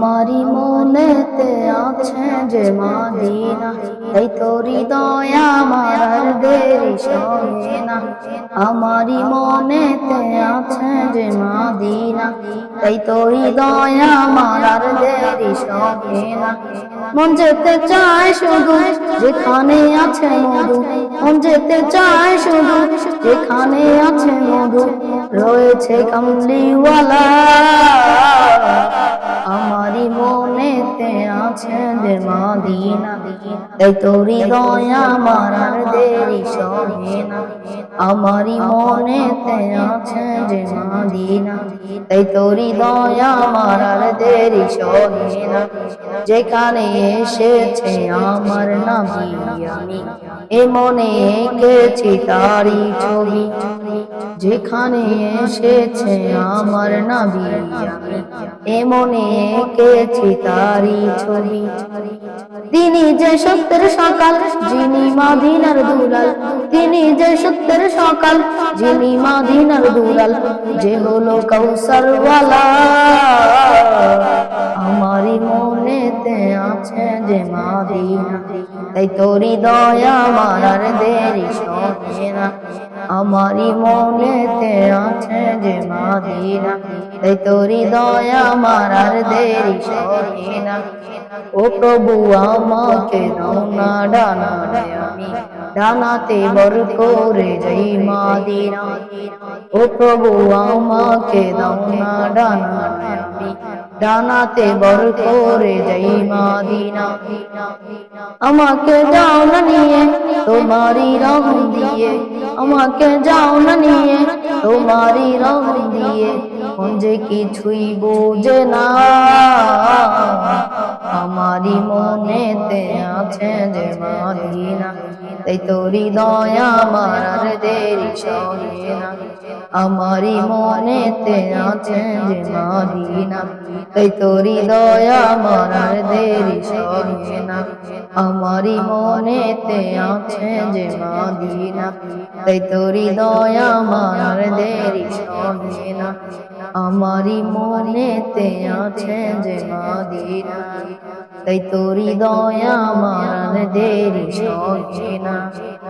আমারি মনেতে আছে যে মাদিনা তাই তোর হৃদয় আমার আর দেরি সহে না। আমারি মনেতে আছে যে মাদিনা তাই তোর হৃদয় আমার আর দেরি সহে না। মন যেতে চায় শুধু যেখানে আছে মধু। মন যেতে চায় শুধু যেখানে আছে মধু। রয়েছে কামলিওয়ালা। তাই তোর হৃদয় আমার আর দেরি সহে না। আমারই আছে যে তাই তোর হৃদয় আমার আর দেরি না। যেখানে এসেছে আমার নামি আমি, এ মনে এঁকেছি তারি ছবি। যেখানে এসেছে আমার নাবি এ মনে তারি ছবি। তিনি যে সত্যের সকাল, যিনি মাদিনার দুলাল। তিনি যে সত্যের সকাল, যিনি মাদিনার দুলাল। যে হলো কৌসরওয়ালা তাই তোরি দয়া আমার দেরি সহে না। আমারই মনেতে আছে যে মাদিনা। তাই তোরি দয়া আমার আর দেরি সহে না। ও প্রভু, আমাকে দাও না ডানা আমি। ডানাতে বর করে যাই মাদিনা। ও প্রভু, আমাকে দাও না ডানা ডানাতে বর করে যাই মাদিনা। আমাকে যাও না নিয়ে তোমারই রং দিয়ে। আমাকে যাও না নিয়ে তোমারই রং দিয়ে। যে কিছুই বোঝে না। আমারই মনেতে আছে যে মাদিনা। তাই তোরি দয়া আমার দেরি সহে না। আমারই মনেতে আছে যে মাদিনা তাই তোরি দয়া আমার আর দেরি সহে না। আমারই মনেতে আছে যে মাদিনা তাই তোরি দয়া আমার আর দেরি সহে না। আমারই মনেতে আছে যে মাদিনা তাই তোরি দয়া আমার আর দেরি সহে না।